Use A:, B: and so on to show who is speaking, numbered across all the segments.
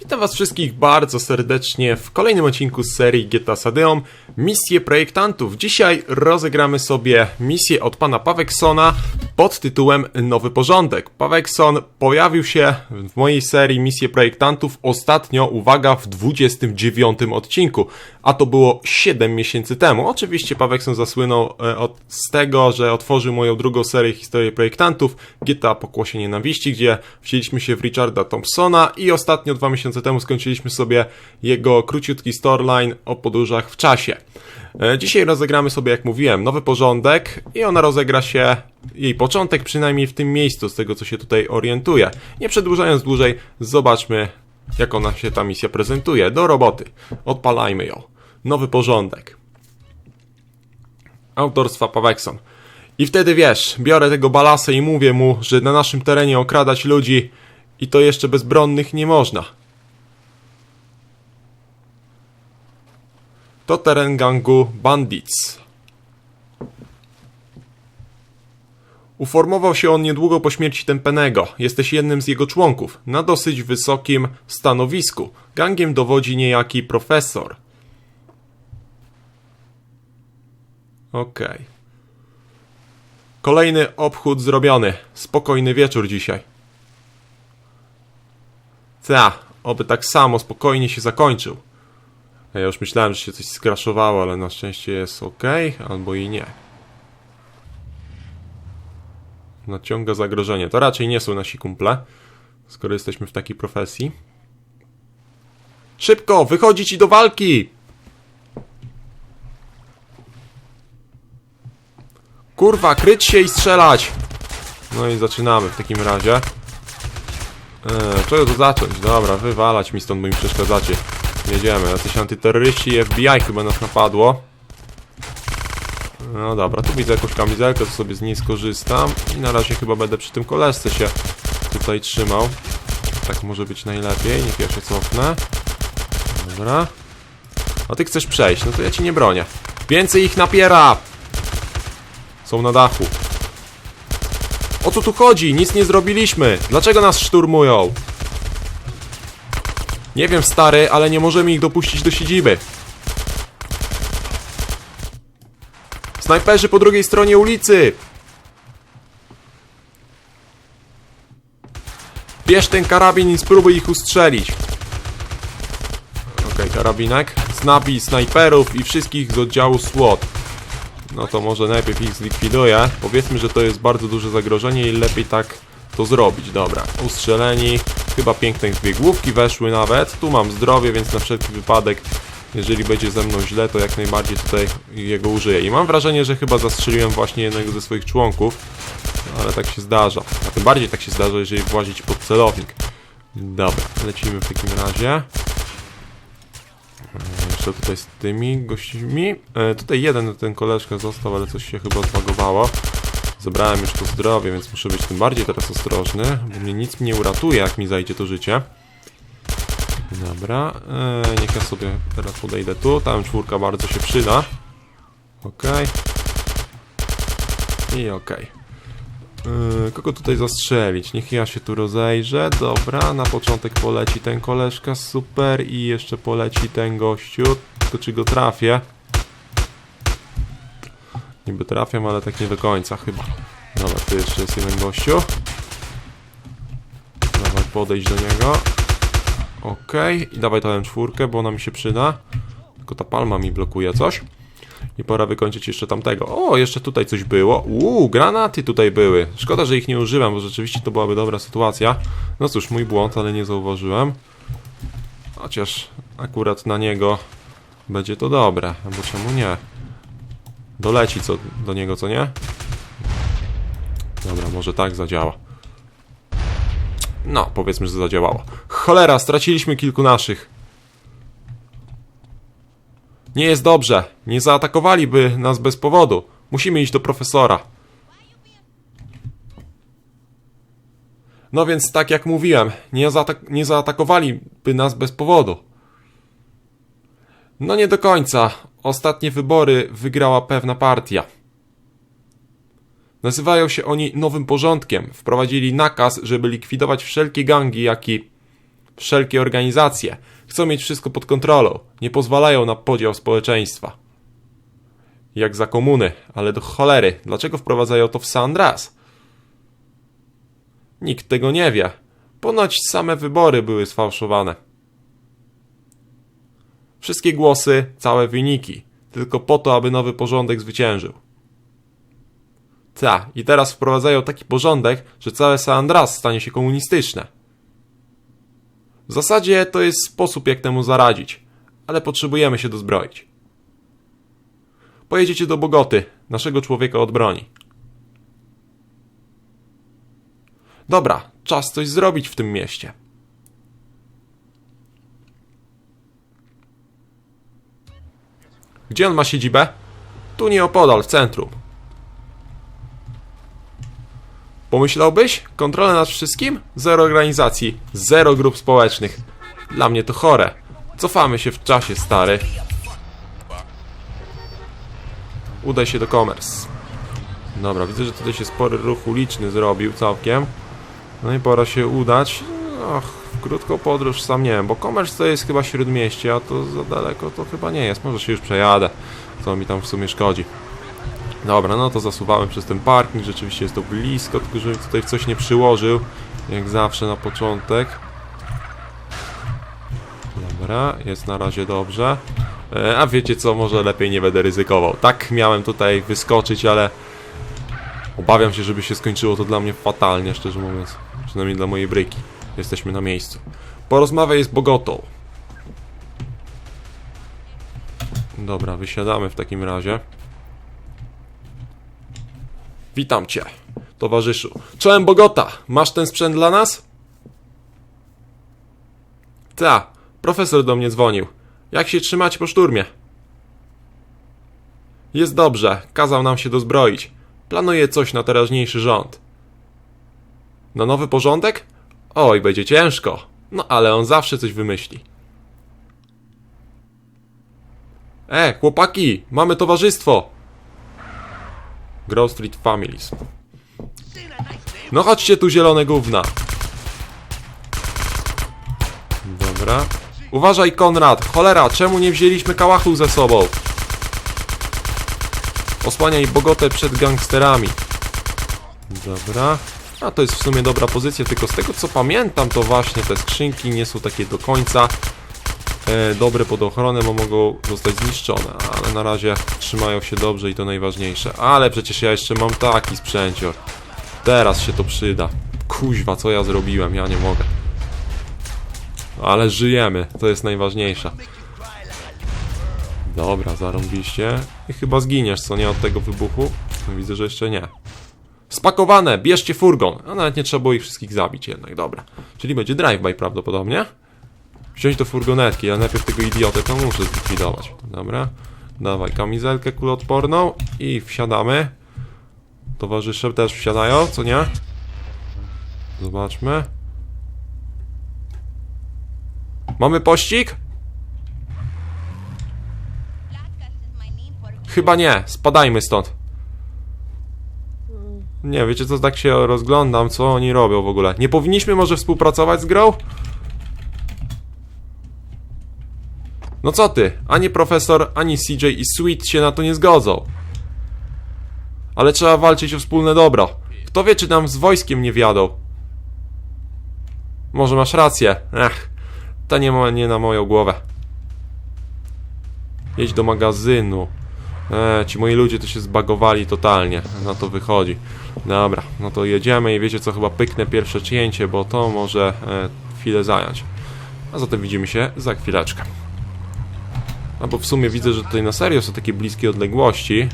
A: Witam was wszystkich bardzo serdecznie w kolejnym odcinku z serii GTA Sadeum Misje Projektantów. Dzisiaj rozegramy sobie misję od pana Paweksona pod tytułem Nowy Porządek. Pawekson pojawił się w mojej serii Misje Projektantów ostatnio, uwaga, w 29 odcinku, a to było 7 miesięcy temu. Oczywiście Pawekson zasłynął e, od, z tego, że otworzył moją drugą serię Historii Projektantów GTA Pokłosie Nienawiści, gdzie wcięliśmy się w Richarda Thompsona i ostatnio dwa miesiące temu skończyliśmy sobie jego króciutki storyline o podróżach w czasie. E, Dzisiaj rozegramy sobie, jak mówiłem, nowy porządek i ona rozegra się, jej początek przynajmniej w tym miejscu, z tego co się tutaj orientuje. Nie przedłużając dłużej, zobaczmy, jak ona się ta misja prezentuje. Do roboty. Odpalajmy ją. Nowy porządek. Autorstwa Pawekson. I wtedy wiesz, biorę tego balasę i mówię mu, że na naszym terenie okradać ludzi i to jeszcze bezbronnych nie można. To teren gangu Bandits. Uformował się on niedługo po śmierci Tempenego. Jesteś jednym z jego członków, na dosyć wysokim stanowisku. Gangiem dowodzi niejaki profesor. Okej. Kolejny obchód zrobiony. Spokojny wieczór dzisiaj. Ta, oby tak samo spokojnie się zakończył. Ja już myślałem, że się coś skraszowało, ale na szczęście jest ok, albo i nie. Naciąga zagrożenie. To raczej nie są nasi kumple, skoro jesteśmy w takiej profesji. Szybko, wychodzić i do walki! Kurwa, kryć się i strzelać! No i zaczynamy w takim razie. Eee, czego tu zacząć? Dobra, wywalać mi stąd, bo mi przeszkadzacie. Jedziemy, jacyś antyterroryści FBI chyba nas napadło. No dobra, tu widzę jakąś kamizelkę, to sobie z niej skorzystam. I na razie chyba będę przy tym koleżce się tutaj trzymał. Tak może być najlepiej, niech ja się cofnę. Dobra. A ty chcesz przejść, no to ja ci nie bronię. Więcej ich napiera! Są na dachu. O co tu chodzi? Nic nie zrobiliśmy. Dlaczego nas szturmują? Nie wiem, stary, ale nie możemy ich dopuścić do siedziby. Snajperzy po drugiej stronie ulicy! Bierz ten karabin i spróbuj ich ustrzelić. Okej, karabinek. Znabij snajperów i wszystkich z oddziału SWAT. No to może najpierw ich zlikwiduję. Powiedzmy, że to jest bardzo duże zagrożenie i lepiej tak to zrobić. Dobra, ustrzeleni. Chyba piękne dwie główki weszły nawet. Tu mam zdrowie, więc na wszelki wypadek, jeżeli będzie ze mną źle, to jak najbardziej tutaj jego użyję. I mam wrażenie, że chyba zastrzeliłem właśnie jednego ze swoich członków. Ale tak się zdarza. A tym bardziej tak się zdarza, jeżeli włazić pod celownik. Dobra, lecimy w takim razie. Jeszcze tutaj z tymi gośćmi. E, tutaj jeden ten koleżka został, ale coś się chyba zbagowało. Zebrałem już to zdrowie, więc muszę być tym bardziej teraz ostrożny, bo mnie nic nie uratuje, jak mi zajdzie to życie. Dobra, e, niech ja sobie teraz podejdę tu. Tam czwórka bardzo się przyda. Okej. I okej. E, Kogo tutaj zastrzelić? Niech ja się tu rozejrzę. Dobra, na początek poleci ten koleżka, super. I jeszcze poleci ten gościu. Tylko czy go trafię? Niby trafiam, ale tak nie do końca chyba. Dobra, tu jeszcze jest jeden gościu. Dawaj, podejść do niego. Okej, i dawaj tę czwórkę, bo ona mi się przyda. Tylko ta palma mi blokuje coś. I pora wykończyć jeszcze tamtego. O, jeszcze tutaj coś było. Uuu, granaty tutaj były. Szkoda, że ich nie używam, bo rzeczywiście to byłaby dobra sytuacja. No cóż, mój błąd, ale nie zauważyłem. Chociaż akurat na niego będzie to dobre, bo czemu nie? Doleci co do niego, co nie? Dobra, może tak zadziała. No, powiedzmy, że zadziałało. Cholera, straciliśmy kilku naszych. Nie jest dobrze. Nie zaatakowaliby nas bez powodu. Musimy iść do profesora. No więc, tak jak mówiłem, nie, zaatak nie zaatakowaliby nas bez powodu. No nie do końca. Ostatnie wybory wygrała pewna partia. Nazywają się oni Nowym Porządkiem. Wprowadzili nakaz, żeby likwidować wszelkie gangi, jak i Wszelkie organizacje chcą mieć wszystko pod kontrolą, nie pozwalają na podział społeczeństwa. Jak za komuny, ale do cholery, dlaczego wprowadzają to w San Andreas? Nikt tego nie wie. Ponoć same wybory były sfałszowane. Wszystkie głosy, całe wyniki, tylko po to, aby nowy porządek zwyciężył. Ta, i teraz wprowadzają taki porządek, że całe San Andreas stanie się komunistyczne. W zasadzie to jest sposób, jak temu zaradzić, ale potrzebujemy się dozbroić. Pojedziecie do Bogoty, naszego człowieka od broni. Dobra, czas coś zrobić w tym mieście. Gdzie on ma siedzibę? Tu nieopodal, w centrum. Pomyślałbyś? Kontrolę nad wszystkim? Zero organizacji, zero grup społecznych. Dla mnie to chore. Cofamy się w czasie, stary. Udaj się do Commerce. Dobra, widzę, że tutaj się spory ruch uliczny zrobił całkiem. No i pora się udać. Och, krótką podróż sam nie wiem, bo Commerce to jest chyba śródmieście, a to za daleko to chyba nie jest. Może się już przejadę, co mi tam w sumie szkodzi. Dobra, no to zasuwamy przez ten parking, rzeczywiście jest to blisko, tylko żebym tutaj coś nie przyłożył, jak zawsze na początek. Dobra, jest na razie dobrze. E, A wiecie co, może lepiej nie będę ryzykował. Tak miałem tutaj wyskoczyć, ale obawiam się, żeby się skończyło to dla mnie fatalnie, szczerze mówiąc. Przynajmniej dla mojej bryki. Jesteśmy na miejscu. Porozmawiaj z Bogotą. Dobra, wysiadamy w takim razie. Witam cię, towarzyszu. Czołem Bogota, masz ten sprzęt dla nas? Ta, profesor do mnie dzwonił. Jak się trzymać po szturmie? Jest dobrze, kazał nam się dozbroić. Planuje coś na teraźniejszy rząd. Na nowy porządek? Oj, będzie ciężko. No ale on zawsze coś wymyśli. E, chłopaki, mamy towarzystwo. Grove Street Families. No chodźcie tu, zielone gówna. Dobra. Uważaj, Konrad. Cholera, czemu nie wzięliśmy kałachu ze sobą? Osłaniaj Bogotę przed gangsterami. Dobra. A to jest w sumie dobra pozycja, tylko z tego co pamiętam, to właśnie te skrzynki nie są takie do końca e, dobre pod ochronę, bo mogą zostać zniszczone, ale na razie trzymają się dobrze i to najważniejsze. Ale przecież ja jeszcze mam taki sprzęcior. Teraz się to przyda. Kuźwa, co ja zrobiłem, ja nie mogę. Ale żyjemy, to jest najważniejsze. Dobra, zarąbiście. I chyba zginiesz, co nie, od tego wybuchu? Widzę, że jeszcze nie. Spakowane, bierzcie furgon. A nawet nie trzeba było ich wszystkich zabić jednak, dobra. Czyli będzie drive-by prawdopodobnie. Wziąć do furgonetki, a najpierw tego idiotę to muszę zlikwidować. Dobra. Dawaj kamizelkę kuloodporną i wsiadamy. Towarzysze też wsiadają, co nie? Zobaczmy. Mamy pościg? Chyba nie, spadajmy stąd. Nie, wiecie co, tak się rozglądam, co oni robią w ogóle. Nie powinniśmy może współpracować z grą? No co ty, ani profesor, ani CJ i Sweet się na to nie zgodzą. Ale trzeba walczyć o wspólne dobro. Kto wie, czy nam z wojskiem nie wiadą. Może masz rację. Ech, to nie, ma, nie na moją głowę. Jedź do magazynu. E, ci moi ludzie to się zbagowali totalnie. Na to wychodzi. Dobra, no to jedziemy i wiecie co, chyba pyknę pierwsze cięcie, bo to może e, chwilę zająć. A zatem widzimy się za chwileczkę. No bo w sumie widzę, że tutaj na serio są takie bliskie odległości.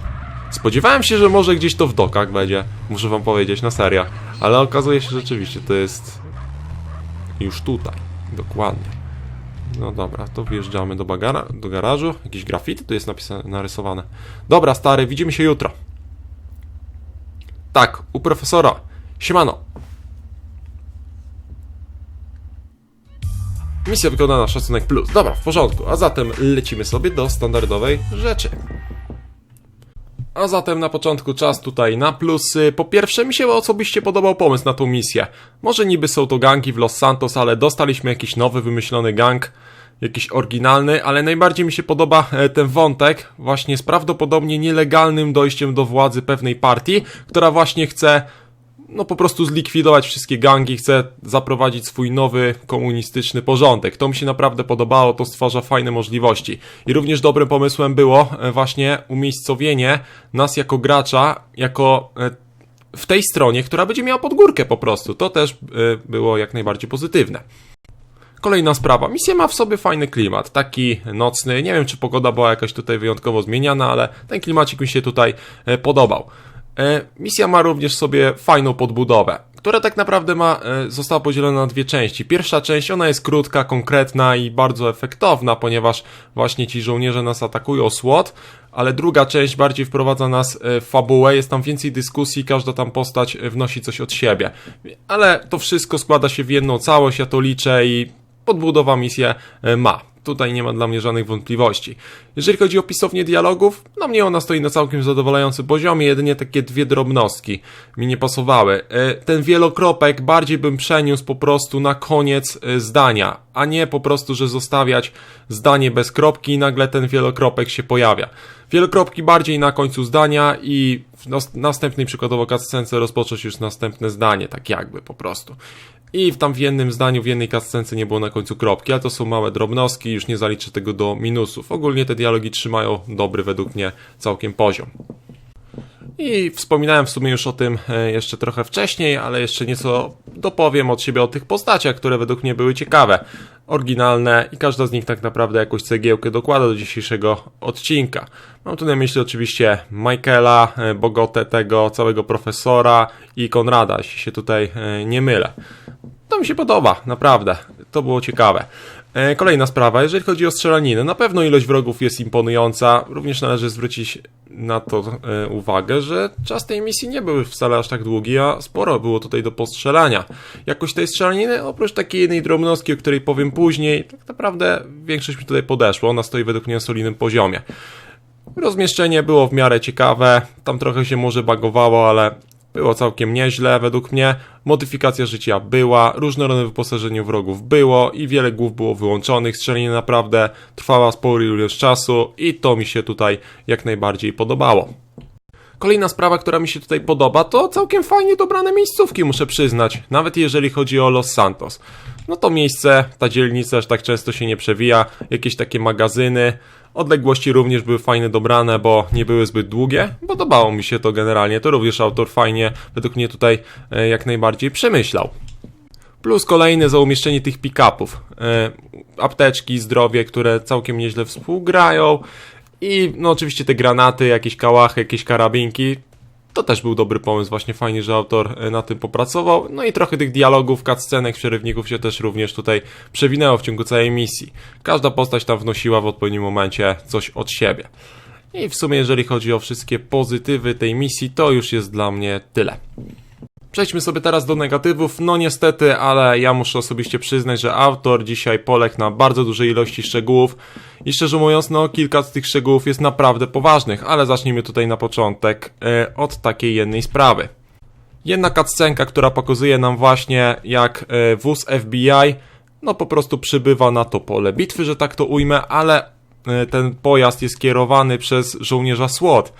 A: Spodziewałem się, że może gdzieś to w dokach będzie. Muszę wam powiedzieć, na serio. Ale okazuje się, że rzeczywiście to jest już tutaj. Dokładnie. No dobra, to wjeżdżamy do, bagara, do garażu. Jakieś graffiti tu jest napisane, narysowane. Dobra, stary, widzimy się jutro. Tak, u profesora. Siemano. Misja wykonana, szacunek plus. Dobra, w porządku. A zatem lecimy sobie do standardowej rzeczy. A zatem na początku czas tutaj na plusy. Po pierwsze, mi się osobiście podobał pomysł na tą misję. Może niby są to gangi w Los Santos, ale dostaliśmy jakiś nowy, wymyślony gang, jakiś oryginalny, ale najbardziej mi się podoba e, ten wątek właśnie z prawdopodobnie nielegalnym dojściem do władzy pewnej partii, która właśnie chce no po prostu zlikwidować wszystkie gangi, chce zaprowadzić swój nowy komunistyczny porządek. To mi się naprawdę podobało, to stwarza fajne możliwości. I również dobrym pomysłem było e, właśnie umiejscowienie nas jako gracza, jako e, w tej stronie, która będzie miała podgórkę po prostu. To też e, było jak najbardziej pozytywne. Kolejna sprawa. Misja ma w sobie fajny klimat, taki nocny. Nie wiem, czy pogoda była jakaś tutaj wyjątkowo zmieniana, ale ten klimacik mi się tutaj podobał. E, misja ma również sobie fajną podbudowę, która tak naprawdę ma, e, została podzielona na dwie części. Pierwsza część, ona jest krótka, konkretna i bardzo efektowna, ponieważ właśnie ci żołnierze nas atakują SWAT, ale druga część bardziej wprowadza nas e, w fabułę, jest tam więcej dyskusji, każda tam postać wnosi coś od siebie. Ale to wszystko składa się w jedną całość, ja to liczę i podbudowa misję ma. Tutaj nie ma dla mnie żadnych wątpliwości. Jeżeli chodzi o pisownię dialogów, no mnie ona stoi na całkiem zadowalającym poziomie, jedynie takie dwie drobnostki mi nie pasowały. E, ten wielokropek bardziej bym przeniósł po prostu na koniec e, zdania, a nie po prostu, że zostawiać zdanie bez kropki i nagle ten wielokropek się pojawia. Wielokropki bardziej na końcu zdania i w następnej przykładowo cutscence rozpocząć już następne zdanie, tak jakby po prostu. I tam w jednym zdaniu, w jednej kascence nie było na końcu kropki, ale to są małe drobnostki, już nie zaliczę tego do minusów. Ogólnie te dialogi trzymają dobry według mnie całkiem poziom. I wspominałem w sumie już o tym e, jeszcze trochę wcześniej, ale jeszcze nieco dopowiem od siebie o tych postaciach, które według mnie były ciekawe, oryginalne i każda z nich tak naprawdę jakąś cegiełkę dokłada do dzisiejszego odcinka. Mam tu na myśli oczywiście Michaela, e, Bogotę, tego całego profesora i Konrada, jeśli się tutaj e, nie mylę. To mi się podoba, naprawdę. To było ciekawe. E, kolejna sprawa, jeżeli chodzi o strzelaninę, na pewno ilość wrogów jest imponująca. Również należy zwrócić na to e, uwagę, że czas tej misji nie był wcale aż tak długi, a sporo było tutaj do postrzelania. Jakość tej strzelaniny, oprócz takiej jednej drobnostki, o której powiem później, tak naprawdę większość mi tutaj podeszło. Ona stoi według mnie na solidnym poziomie. Rozmieszczenie było w miarę ciekawe, tam trochę się może bagowało, ale było całkiem nieźle według mnie. Modyfikacja życia była, różnorodne wyposażenie wrogów było i wiele głów było wyłączonych. Strzelanie naprawdę trwała spory ilość czasu i to mi się tutaj jak najbardziej podobało. Kolejna sprawa, która mi się tutaj podoba, to całkiem fajnie dobrane miejscówki, muszę przyznać, nawet jeżeli chodzi o Los Santos. No to miejsce, ta dzielnica aż tak często się nie przewija, jakieś takie magazyny, Odległości również były fajne dobrane, bo nie były zbyt długie. Podobało mi się to generalnie. To również autor fajnie, według mnie tutaj e, jak najbardziej przemyślał. Plus kolejne za umieszczenie tych pick-upów. E, apteczki, zdrowie, które całkiem nieźle współgrają. I no oczywiście te granaty, jakieś kałachy, jakieś karabinki. To też był dobry pomysł, właśnie fajnie, że autor e, na tym popracował. No i trochę tych dialogów, cutscenek, przerywników się też również tutaj przewinęło w ciągu całej misji. Każda postać tam wnosiła w odpowiednim momencie coś od siebie. I w sumie jeżeli chodzi o wszystkie pozytywy tej misji, to już jest dla mnie tyle. Przejdźmy sobie teraz do negatywów. No niestety, ale ja muszę osobiście przyznać, że autor dzisiaj poległ na bardzo dużej ilości szczegółów i szczerze mówiąc, no kilka z tych szczegółów jest naprawdę poważnych, ale zacznijmy tutaj na początek e, od takiej jednej sprawy. Jedna cutscenka, która pokazuje nam właśnie jak e, wóz FBI no po prostu przybywa na to pole bitwy, że tak to ujmę, ale e, ten pojazd jest kierowany przez żołnierza SWAT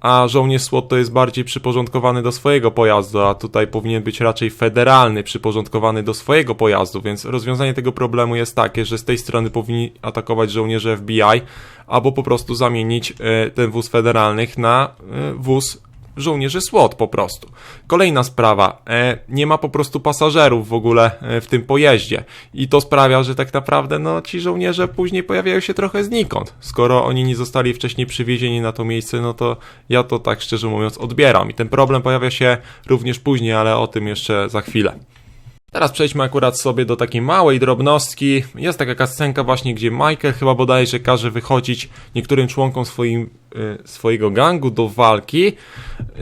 A: a żołnierz SWAT to jest bardziej przyporządkowany do swojego pojazdu, a tutaj powinien być raczej federalny, przyporządkowany do swojego pojazdu, więc rozwiązanie tego problemu jest takie, że z tej strony powinni atakować żołnierze FBI, albo po prostu zamienić e, ten wóz federalnych na e, wóz żołnierzy SWAT po prostu. Kolejna sprawa, e, nie ma po prostu pasażerów w ogóle e, w tym pojeździe i to sprawia, że tak naprawdę no, ci żołnierze później pojawiają się trochę znikąd. Skoro oni nie zostali wcześniej przywiezieni na to miejsce, no to ja to tak szczerze mówiąc odbieram i ten problem pojawia się również później, ale o tym jeszcze za chwilę. Teraz przejdźmy akurat sobie do takiej małej drobnostki. Jest taka kascenka właśnie, gdzie Michael chyba bodajże każe wychodzić niektórym członkom swoim, y, swojego gangu do walki.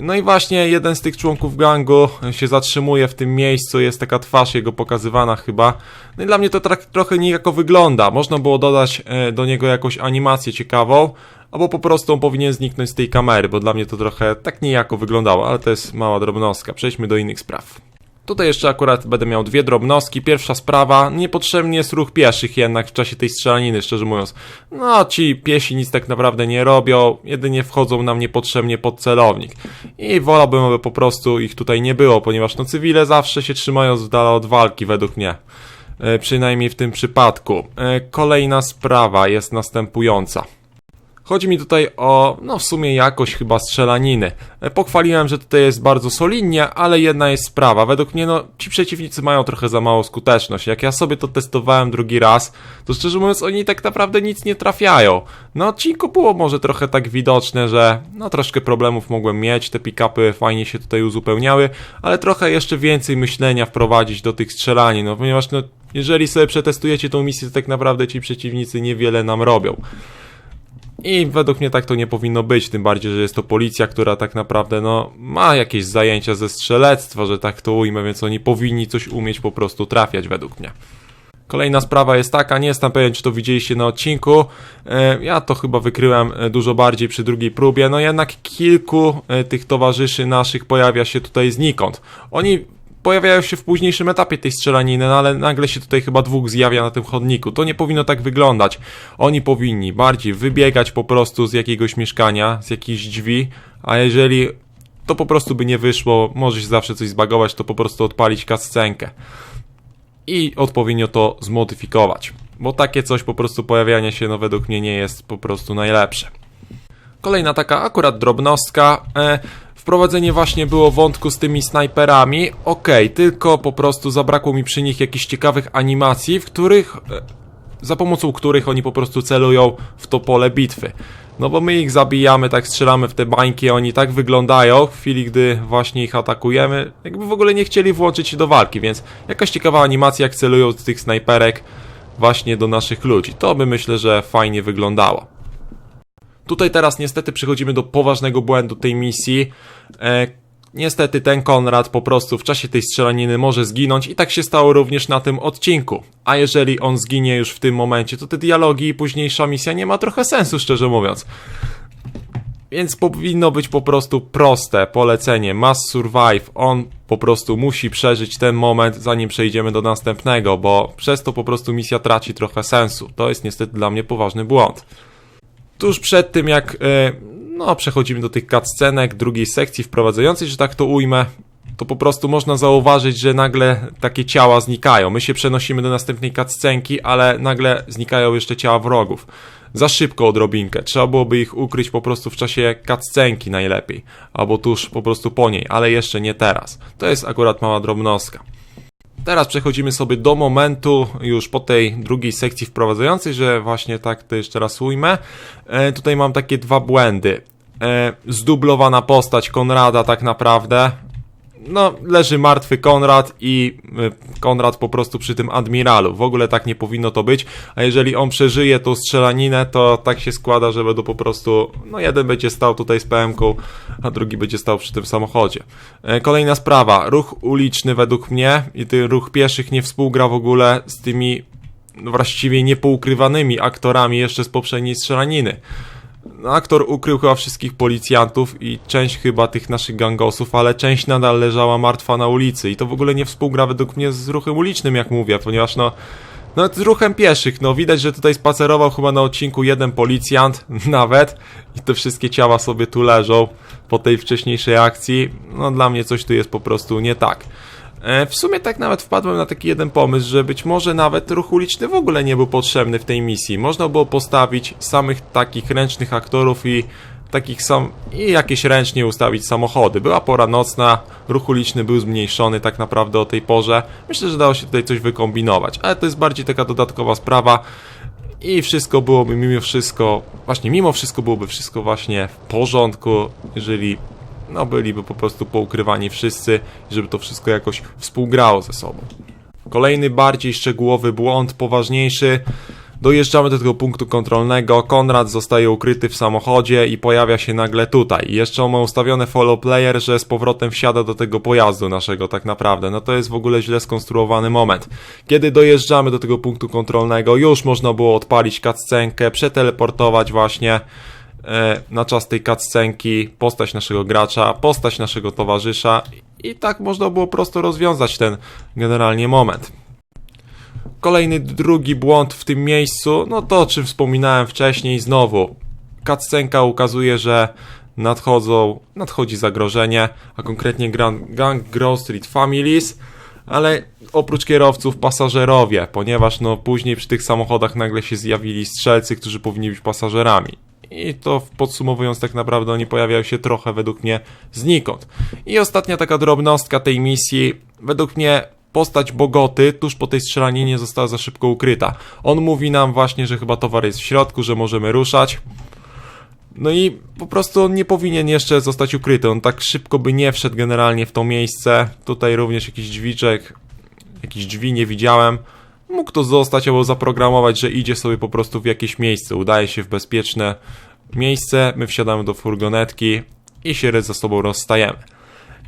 A: No i właśnie jeden z tych członków gangu się zatrzymuje w tym miejscu, jest taka twarz jego pokazywana chyba. No i dla mnie to tak trochę niejako wygląda. Można było dodać y, do niego jakąś animację ciekawą, albo po prostu on powinien zniknąć z tej kamery, bo dla mnie to trochę tak niejako wyglądało, ale to jest mała drobnostka. Przejdźmy do innych spraw. Tutaj jeszcze akurat będę miał dwie drobnostki. Pierwsza sprawa, niepotrzebnie jest ruch pieszych jednak w czasie tej strzelaniny, szczerze mówiąc. No, ci piesi nic tak naprawdę nie robią, jedynie wchodzą nam niepotrzebnie pod celownik. I wolałbym, aby po prostu ich tutaj nie było, ponieważ no cywile zawsze się trzymają z dala od walki, według mnie. E, przynajmniej w tym przypadku. E, kolejna sprawa jest następująca. Chodzi mi tutaj o, no w sumie jakość chyba strzelaniny. E, Pochwaliłem, że tutaj jest bardzo solidnie, ale jedna jest sprawa. Według mnie, no, ci przeciwnicy mają trochę za małą skuteczność. Jak ja sobie to testowałem drugi raz, to szczerze mówiąc, oni tak naprawdę nic nie trafiają. No, odcinku było może trochę tak widoczne, że no troszkę problemów mogłem mieć, te pick-upy fajnie się tutaj uzupełniały, ale trochę jeszcze więcej myślenia wprowadzić do tych strzelanin, no ponieważ no, jeżeli sobie przetestujecie tą misję, to tak naprawdę ci przeciwnicy niewiele nam robią. I według mnie tak to nie powinno być, tym bardziej, że jest to policja, która tak naprawdę no, ma jakieś zajęcia ze strzelectwa, że tak to ujmę, więc oni powinni coś umieć po prostu trafiać według mnie. Kolejna sprawa jest taka, nie jestem pewien, czy to widzieliście na odcinku. E, Ja to chyba wykryłem e, dużo bardziej przy drugiej próbie. No jednak kilku e, tych towarzyszy naszych pojawia się tutaj znikąd. Oni pojawiają się w późniejszym etapie tej strzelaniny, no ale nagle się tutaj chyba dwóch zjawia na tym chodniku. To nie powinno tak wyglądać. Oni powinni bardziej wybiegać po prostu z jakiegoś mieszkania, z jakichś drzwi, a jeżeli to po prostu by nie wyszło, może się zawsze coś zbagować, to po prostu odpalić kascenkę i odpowiednio to zmodyfikować. Bo takie coś po prostu pojawianie się, no według mnie nie jest po prostu najlepsze. Kolejna taka akurat drobnostka. Wprowadzenie właśnie było wątku z tymi snajperami. Okej, tylko po prostu zabrakło mi przy nich jakichś ciekawych animacji, w których. E, za pomocą których oni po prostu celują w to pole bitwy. No bo my ich zabijamy, tak strzelamy w te bańki, oni tak wyglądają w chwili, gdy właśnie ich atakujemy, jakby w ogóle nie chcieli włączyć się do walki, więc jakaś ciekawa animacja, jak celują z tych snajperek właśnie do naszych ludzi. To by myślę, że fajnie wyglądało. Tutaj teraz niestety przechodzimy do poważnego błędu tej misji. E, niestety ten Konrad po prostu w czasie tej strzelaniny może zginąć i tak się stało również na tym odcinku. A jeżeli on zginie już w tym momencie, to te dialogi i późniejsza misja nie ma trochę sensu, szczerze mówiąc. Więc powinno być po prostu proste polecenie. Must survive. On po prostu musi przeżyć ten moment, zanim przejdziemy do następnego, bo przez to po prostu misja traci trochę sensu. To jest niestety dla mnie poważny błąd tuż przed tym, jak e, no, przechodzimy do tych cutscenek drugiej sekcji wprowadzającej, że tak to ujmę, to po prostu można zauważyć, że nagle takie ciała znikają. My się przenosimy do następnej cutscenki, ale nagle znikają jeszcze ciała wrogów. Za szybko odrobinkę. Trzeba byłoby ich ukryć po prostu w czasie cutscenki najlepiej. Albo tuż po prostu po niej, ale jeszcze nie teraz. To jest akurat mała drobnostka. Teraz przechodzimy sobie do momentu już po tej drugiej sekcji wprowadzającej, że właśnie tak to jeszcze raz ujmę. E, tutaj mam takie dwa błędy. E, zdublowana postać Konrada tak naprawdę. No, leży martwy Konrad i e, Konrad po prostu przy tym admiralu. W ogóle tak nie powinno to być, a jeżeli on przeżyje tą strzelaninę, to tak się składa, że będą po prostu, no jeden będzie stał tutaj z PM-ką, a drugi będzie stał przy tym samochodzie. E, Kolejna sprawa, ruch uliczny według mnie i ten ruch pieszych nie współgra w ogóle z tymi właściwie niepoukrywanymi aktorami jeszcze z poprzedniej strzelaniny. No, aktor ukrył chyba wszystkich policjantów i część chyba tych naszych gangosów, ale część nadal leżała martwa na ulicy i to w ogóle nie współgra według mnie z ruchem ulicznym, jak mówię, ponieważ no nawet z ruchem pieszych, no widać, że tutaj spacerował chyba na odcinku jeden policjant nawet i te wszystkie ciała sobie tu leżą po tej wcześniejszej akcji. No dla mnie coś tu jest po prostu nie tak. E, W sumie tak nawet wpadłem na taki jeden pomysł, że być może nawet ruch uliczny w ogóle nie był potrzebny w tej misji. Można było postawić samych takich ręcznych aktorów i takich sam i jakieś ręcznie ustawić samochody. Była pora nocna, ruch uliczny był zmniejszony tak naprawdę o tej porze. Myślę, że dało się tutaj coś wykombinować, ale to jest bardziej taka dodatkowa sprawa i wszystko byłoby mimo wszystko, właśnie mimo wszystko byłoby wszystko właśnie w porządku, jeżeli no byliby po prostu poukrywani wszyscy, żeby to wszystko jakoś współgrało ze sobą. Kolejny bardziej szczegółowy błąd, poważniejszy. Dojeżdżamy do tego punktu kontrolnego, Konrad zostaje ukryty w samochodzie i pojawia się nagle tutaj. Jeszcze on ma ustawione follow player, że z powrotem wsiada do tego pojazdu naszego tak naprawdę. No to jest w ogóle źle skonstruowany moment. Kiedy dojeżdżamy do tego punktu kontrolnego, już można było odpalić cutscenkę, przeteleportować właśnie na czas tej cutscenki postać naszego gracza, postać naszego towarzysza i tak można było prosto rozwiązać ten generalnie moment. Kolejny drugi błąd w tym miejscu, no to o czym wspominałem wcześniej, znowu cutscenka ukazuje, że nadchodzą, nadchodzi zagrożenie, a konkretnie gran- gang Grove Street Families, ale oprócz kierowców pasażerowie, ponieważ no później przy tych samochodach nagle się zjawili strzelcy, którzy powinni być pasażerami. I to podsumowując tak naprawdę oni pojawiają się trochę według mnie znikąd. I ostatnia taka drobnostka tej misji, według mnie postać Bogoty tuż po tej strzelaninie została za szybko ukryta. On mówi nam właśnie, że chyba towar jest w środku, że możemy ruszać. No i po prostu on nie powinien jeszcze zostać ukryty. On tak szybko by nie wszedł generalnie w to miejsce. Tutaj również jakiś drzwiczek, jakiś drzwi nie widziałem. Mógł to zostać albo zaprogramować, że idzie sobie po prostu w jakieś miejsce. Udaje się w bezpieczne miejsce, my wsiadamy do furgonetki i się ze sobą rozstajemy.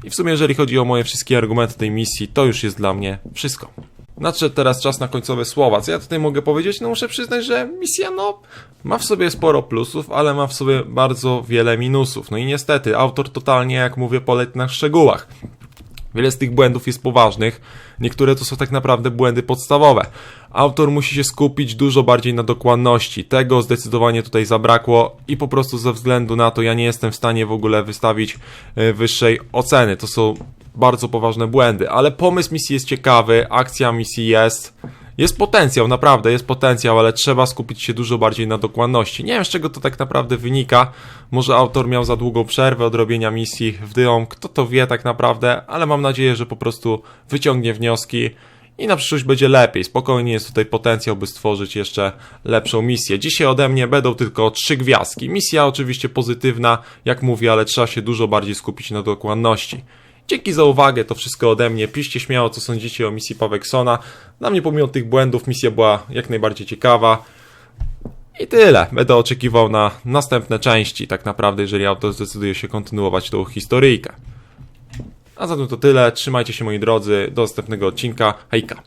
A: I w sumie, jeżeli chodzi o moje wszystkie argumenty tej misji, to już jest dla mnie wszystko. Nadszedł teraz czas na końcowe słowa. Co ja tutaj mogę powiedzieć? No muszę przyznać, że misja no ma w sobie sporo plusów, ale ma w sobie bardzo wiele minusów. No i niestety, autor totalnie, jak mówię, poległ na szczegółach. Wiele z tych błędów jest poważnych, niektóre to są tak naprawdę błędy podstawowe. Autor musi się skupić dużo bardziej na dokładności. Tego zdecydowanie tutaj zabrakło i po prostu ze względu na to ja nie jestem w stanie w ogóle wystawić e, wyższej oceny. To są bardzo poważne błędy, ale pomysł misji jest ciekawy, akcja misji jest. Jest potencjał, naprawdę jest potencjał, ale trzeba skupić się dużo bardziej na dokładności. Nie wiem z czego to tak naprawdę wynika. Może autor miał za długą przerwę od robienia misji w Dyom, kto to wie tak naprawdę, ale mam nadzieję, że po prostu wyciągnie wnioski i na przyszłość będzie lepiej. Spokojnie jest tutaj potencjał, by stworzyć jeszcze lepszą misję. Dzisiaj ode mnie będą tylko trzy gwiazdki. Misja oczywiście pozytywna, jak mówię, ale trzeba się dużo bardziej skupić na dokładności. Dzięki za uwagę, to wszystko ode mnie. Piszcie śmiało, co sądzicie o misji Paweksona. Dla mnie, pomimo tych błędów, misja była jak najbardziej ciekawa. I tyle. Będę oczekiwał na następne części, tak naprawdę, jeżeli autor zdecyduje się kontynuować tą historyjkę. A zatem to tyle. Trzymajcie się, moi drodzy. Do następnego odcinka. Hejka.